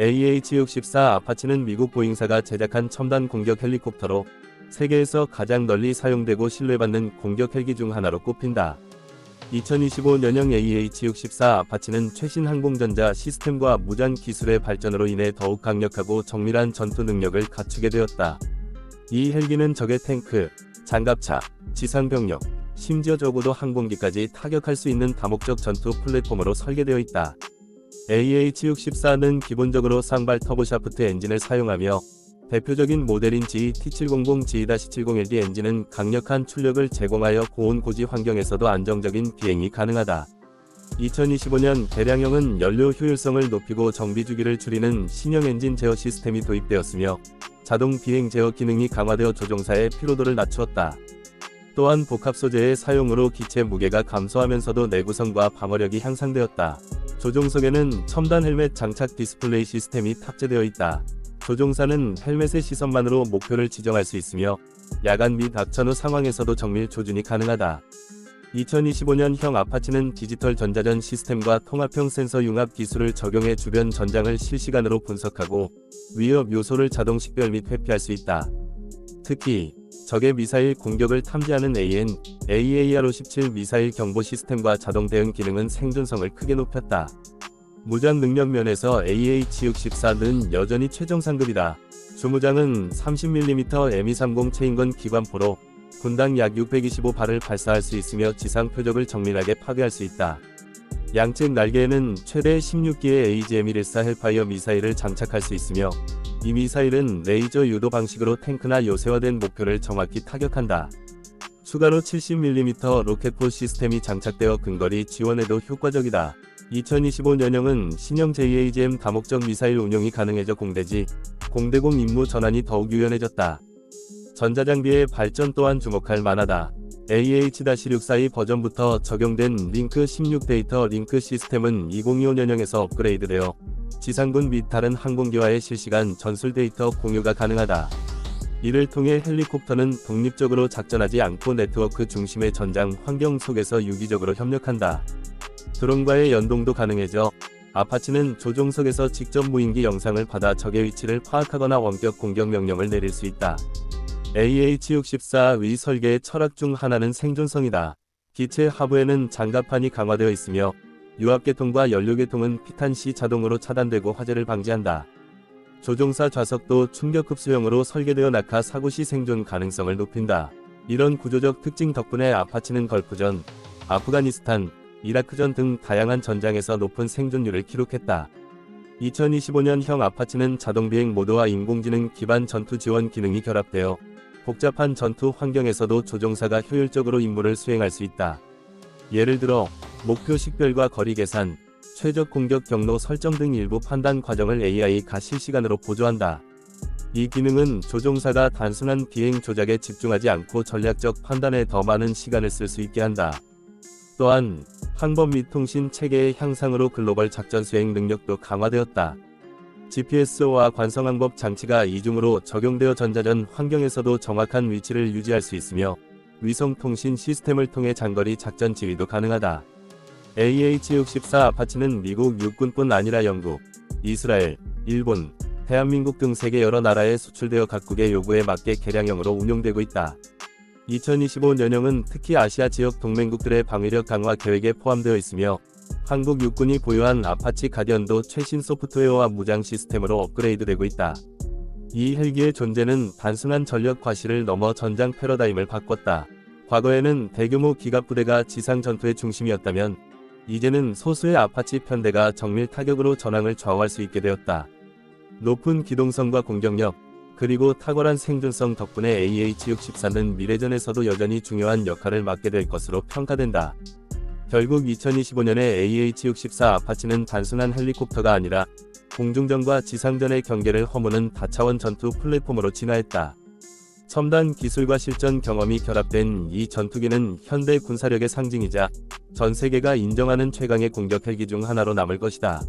AH-64 아파치는 미국 보잉사가 제작한 첨단 공격 헬리콥터로 세계에서 가장 널리 사용되고 신뢰받는 공격 헬기 중 하나로 꼽힌다. 2025년형 AH-64 아파치는 최신 항공전자 시스템과 무장 기술의 발전으로 인해 더욱 강력하고 정밀한 전투 능력을 갖추게 되었다. 이 헬기는 적의 탱크, 장갑차, 지상병력, 심지어 적어도 항공기까지 타격할 수 있는 다목적 전투 플랫폼으로 설계되어 있다. AH-64는 기본적으로 쌍발 터보샤프트 엔진을 사용하며 대표적인 모델인 GT700 G-70LD 엔진은 강력한 출력을 제공하여 고온 고지 환경에서도 안정적인 비행이 가능하다. 2025년 개량형은 연료 효율성을 높이고 정비 주기를 줄이는 신형 엔진 제어 시스템이 도입되었으며 자동 비행 제어 기능이 강화되어 조종사의 피로도를 낮추었다. 또한 복합 소재의 사용으로 기체 무게가 감소하면서도 내구성과 방어력이 향상되었다. 조종석에는 첨단 헬멧 장착 디스플레이 시스템이 탑재되어 있다. 조종사는 헬멧의 시선만으로 목표를 지정할 수 있으며 야간 및 악천 후 상황에서도 정밀 조준이 가능하다. 2025년형 아파치는 디지털 전자전 시스템과 통합형 센서 융합 기술을 적용해 주변 전장을 실시간으로 분석하고 위협 요소를 자동 식별 및 회피할 수 있다. 특히 적의 미사일 공격을 탐지하는 AN, AAR-57 미사일 경보 시스템과 자동 대응 기능은 생존성을 크게 높였다. 무장 능력 면에서 AH-64는 여전히 최종 상급이다. 주무장은 30mm M230 체인건 기관포로 분당 약 625발을 발사할 수 있으며 지상 표적을 정밀하게 파괴할 수 있다. 양측 날개에는 최대 16기의 AGM-114 헬파이어 미사일을 장착할 수 있으며 이 미사일은 레이저 유도 방식으로 탱크나 요새화된 목표를 정확히 타격한다. 추가로 70mm 로켓포 시스템이 장착되어 근거리 지원에도 효과적이다. 2025년형은 신형 JAGM 다목적 미사일 운용이 가능해져 공대지, 공대공 임무 전환이 더욱 유연해졌다. 전자장비의 발전 또한 주목할 만하다. AH-642 버전부터 적용된 링크 16 데이터 링크 시스템은 2025년형에서 업그레이드되어 지상군 및 다른 항공기와의 실시간 전술 데이터 공유가 가능하다. 이를 통해 헬리콥터는 독립적으로 작전하지 않고 네트워크 중심의 전장 환경 속에서 유기적으로 협력한다. 드론과의 연동도 가능해져 아파치는 조종석에서 직접 무인기 영상을 받아 적의 위치를 파악하거나 원격 공격 명령을 내릴 수 있다. AH-64의 설계의 철학 중 하나는 생존성이다. 기체 하부에는 장갑판이 강화되어 있으며 유압계통과 연료계통은 피탄 시 자동으로 차단되고 화재를 방지한다. 조종사 좌석도 충격 흡수형으로 설계되어 낙하 사고 시 생존 가능성을 높인다. 이런 구조적 특징 덕분에 아파치는 걸프전, 아프가니스탄, 이라크전 등 다양한 전장에서 높은 생존율을 기록했다. 2025년형 아파치는 자동비행 모드와 인공지능 기반 전투 지원 기능이 결합되어 복잡한 전투 환경에서도 조종사가 효율적으로 임무를 수행할 수 있다. 예를 들어 목표 식별과 거리 계산, 최적 공격 경로 설정 등 일부 판단 과정을 AI가 실시간으로 보조한다. 이 기능은 조종사가 단순한 비행 조작에 집중하지 않고 전략적 판단에 더 많은 시간을 쓸 수 있게 한다. 또한 항법 및 통신 체계의 향상으로 글로벌 작전 수행 능력도 강화되었다. GPS와 관성 항법 장치가 이중으로 적용되어 전자전 환경에서도 정확한 위치를 유지할 수 있으며 위성 통신 시스템을 통해 장거리 작전 지휘도 가능하다. AH-64 아파치는 미국 육군뿐 아니라 영국, 이스라엘, 일본, 대한민국 등 세계 여러 나라에 수출되어 각국의 요구에 맞게 개량형으로 운용되고 있다. 2025년형은 특히 아시아 지역 동맹국들의 방위력 강화 계획에 포함되어 있으며 한국 육군이 보유한 아파치 가디언도 최신 소프트웨어와 무장 시스템으로 업그레이드되고 있다. 이 헬기의 존재는 단순한 전력 과실을 넘어 전장 패러다임을 바꿨다. 과거에는 대규모 기갑 부대가 지상 전투의 중심이었다면 이제는 소수의 아파치 편대가 정밀 타격으로 전황을 좌우할 수 있게 되었다. 높은 기동성과 공격력, 그리고 탁월한 생존성 덕분에 AH-64는 미래전에서도 여전히 중요한 역할을 맡게 될 것으로 평가된다. 결국 2025년에 AH-64 아파치는 단순한 헬리콥터가 아니라 공중전과 지상전의 경계를 허무는 다차원 전투 플랫폼으로 진화했다. 첨단 기술과 실전 경험이 결합된 이 전투기는 현대 군사력의 상징이자 전 세계가 인정하는 최강의 공격 헬기 중 하나로 남을 것이다.